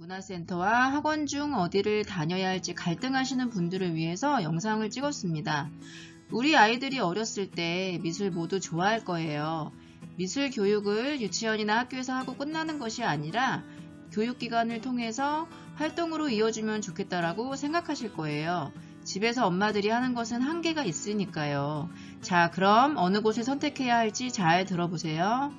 문화센터와 학원 중 어디를 다녀야 할지 갈등하시는 분들을 위해서 영상을 찍었습니다. 우리 아이들이 어렸을 때 미술 모두 좋아할 거예요. 미술 교육을 유치원이나 학교에서 하고 끝나는 것이 아니라 교육기관을 통해서 활동으로 이어주면 좋겠다라고 생각하실 거예요. 집에서 엄마들이 하는 것은 한계가 있으니까요. 자, 그럼 어느 곳을 선택해야 할지 잘 들어보세요.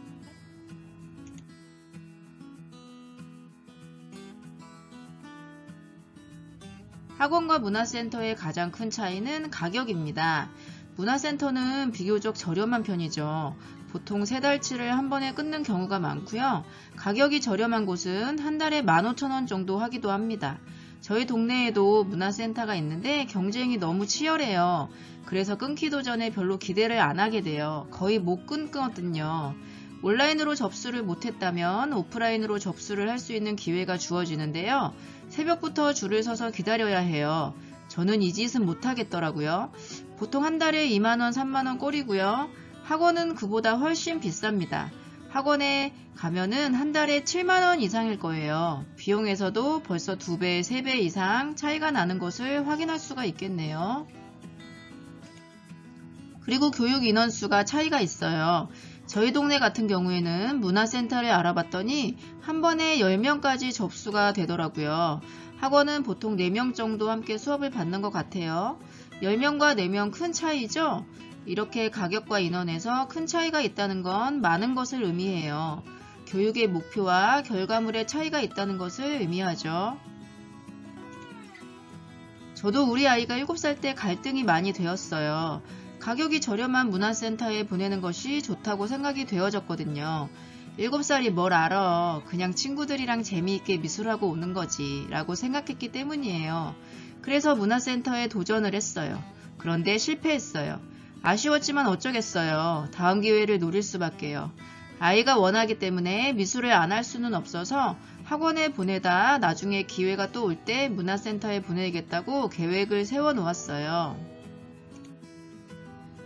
학원과 문화센터의 가장 큰 차이는 가격입니다. 문화센터는 비교적 저렴한 편이죠. 보통 세 달치를 한 번에 끊는 경우가 많고요. 가격이 저렴한 곳은 한 달에 15,000원 정도 하기도 합니다. 저희 동네에도 문화센터가 있는데 경쟁이 너무 치열해요. 그래서 끊기도 전에 별로 기대를 안 하게 돼요. 거의 못 끊거든요. 온라인으로 접수를 못했다면 오프라인으로 접수를 할 수 있는 기회가 주어지는데요. 새벽부터 줄을 서서 기다려야 해요. 저는 이 짓은 못하겠더라고요. 보통 한 달에 2만원, 3만원 꼴이고요. 학원은 그보다 훨씬 비쌉니다. 학원에 가면은 한 달에 7만원 이상일 거예요. 비용에서도 벌써 2배, 3배 이상 차이가 나는 것을 확인할 수가 있겠네요. 그리고 교육 인원수가 차이가 있어요. 저희 동네 같은 경우에는 문화센터를 알아봤더니 한 번에 10명까지 접수가 되더라고요. 학원은 보통 4명 정도 함께 수업을 받는 것 같아요. 10명과 4명 큰 차이죠? 이렇게 가격과 인원에서 큰 차이가 있다는 건 많은 것을 의미해요. 교육의 목표와 결과물의 차이가 있다는 것을 의미하죠. 저도 우리 아이가 7살 때 갈등이 많이 되었어요. 가격이 저렴한 문화센터에 보내는 것이 좋다고 생각이 되어졌거든요. 7살이 뭘 알아. 그냥 친구들이랑 재미있게 미술하고 오는 거지. 라고 생각했기 때문이에요. 그래서 문화센터에 도전을 했어요. 그런데 실패했어요. 아쉬웠지만 어쩌겠어요. 다음 기회를 노릴 수밖에요. 아이가 원하기 때문에 미술을 안 할 수는 없어서 학원에 보내다 나중에 기회가 또 올 때 문화센터에 보내겠다고 계획을 세워 놓았어요.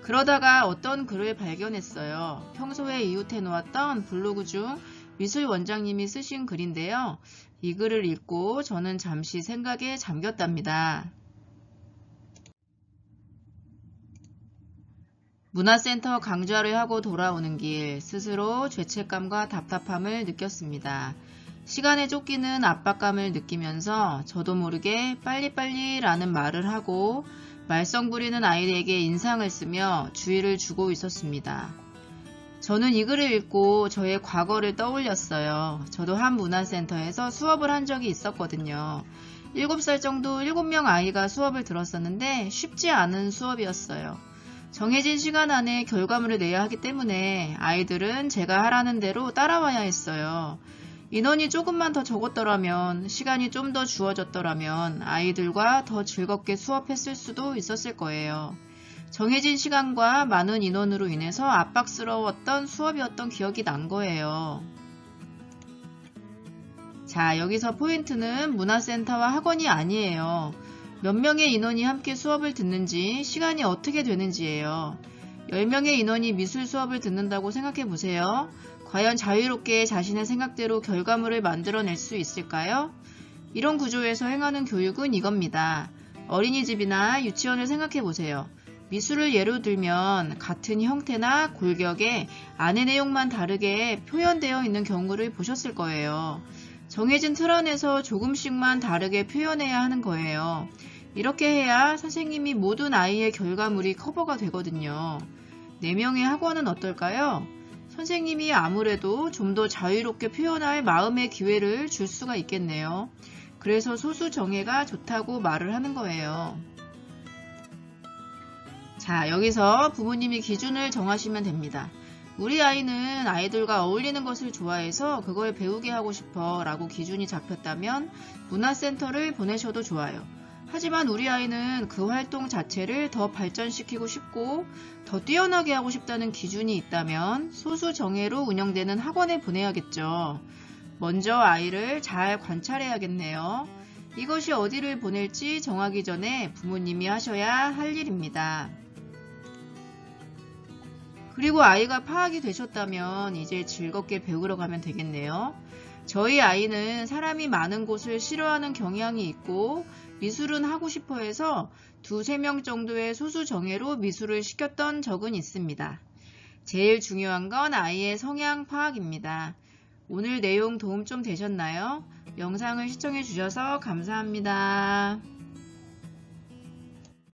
그러다가 어떤 글을 발견했어요. 평소에 이웃해 놓았던 블로그 중 미술 원장님이 쓰신 글인데요. 이 글을 읽고 저는 잠시 생각에 잠겼답니다. 문화센터 강좌를 하고 돌아오는 길 스스로 죄책감과 답답함을 느꼈습니다. 시간에 쫓기는 압박감을 느끼면서 저도 모르게 빨리빨리 라는 말을 하고 말썽 부리는 아이에게 인상을 쓰며 주의를 주고 있었습니다. 저는 이 글을 읽고 저의 과거를 떠올렸어요. 저도 한 문화센터에서 수업을 한 적이 있었거든요. 7살 정도 7명 아이가 수업을 들었었는데 쉽지 않은 수업이었어요. 정해진 시간 안에 결과물을 내야 하기 때문에 아이들은 제가 하라는 대로 따라와야 했어요. 인원이 조금만 더 적었더라면, 시간이 좀 더 주어졌더라면 아이들과 더 즐겁게 수업했을 수도 있었을 거예요. 정해진 시간과 많은 인원으로 인해서 압박스러웠던 수업이었던 기억이 난 거예요. 자, 여기서 포인트는 문화센터와 학원이 아니에요. 몇 명의 인원이 함께 수업을 듣는지, 시간이 어떻게 되는지예요. 10명의 인원이 미술 수업을 듣는다고 생각해 보세요. 과연 자유롭게 자신의 생각대로 결과물을 만들어낼 수 있을까요? 이런 구조에서 행하는 교육은 이겁니다. 어린이집이나 유치원을 생각해 보세요. 미술을 예로 들면 같은 형태나 골격에 안의 내용만 다르게 표현되어 있는 경우를 보셨을 거예요. 정해진 틀 안에서 조금씩만 다르게 표현해야 하는 거예요. 이렇게 해야 선생님이 모든 아이의 결과물이 커버가 되거든요. 4명의 학원은 어떨까요? 선생님이 아무래도 좀 더 자유롭게 표현할 마음의 기회를 줄 수가 있겠네요. 그래서 소수 정예가 좋다고 말을 하는 거예요. 자, 여기서 부모님이 기준을 정하시면 됩니다. 우리 아이는 아이들과 어울리는 것을 좋아해서 그걸 배우게 하고 싶어 라고 기준이 잡혔다면 문화센터를 보내셔도 좋아요. 하지만 우리 아이는 그 활동 자체를 더 발전시키고 싶고 더 뛰어나게 하고 싶다는 기준이 있다면 소수 정예로 운영되는 학원에 보내야겠죠. 먼저 아이를 잘 관찰해야겠네요. 이것이 어디를 보낼지 정하기 전에 부모님이 하셔야 할 일입니다. 그리고 아이가 파악이 되셨다면 이제 즐겁게 배우러 가면 되겠네요. 저희 아이는 사람이 많은 곳을 싫어하는 경향이 있고 미술은 하고 싶어 해서 두세 명 정도의 소수 정예로 미술을 시켰던 적은 있습니다. 제일 중요한 건 아이의 성향 파악입니다. 오늘 내용 도움 좀 되셨나요? 영상을 시청해 주셔서 감사합니다.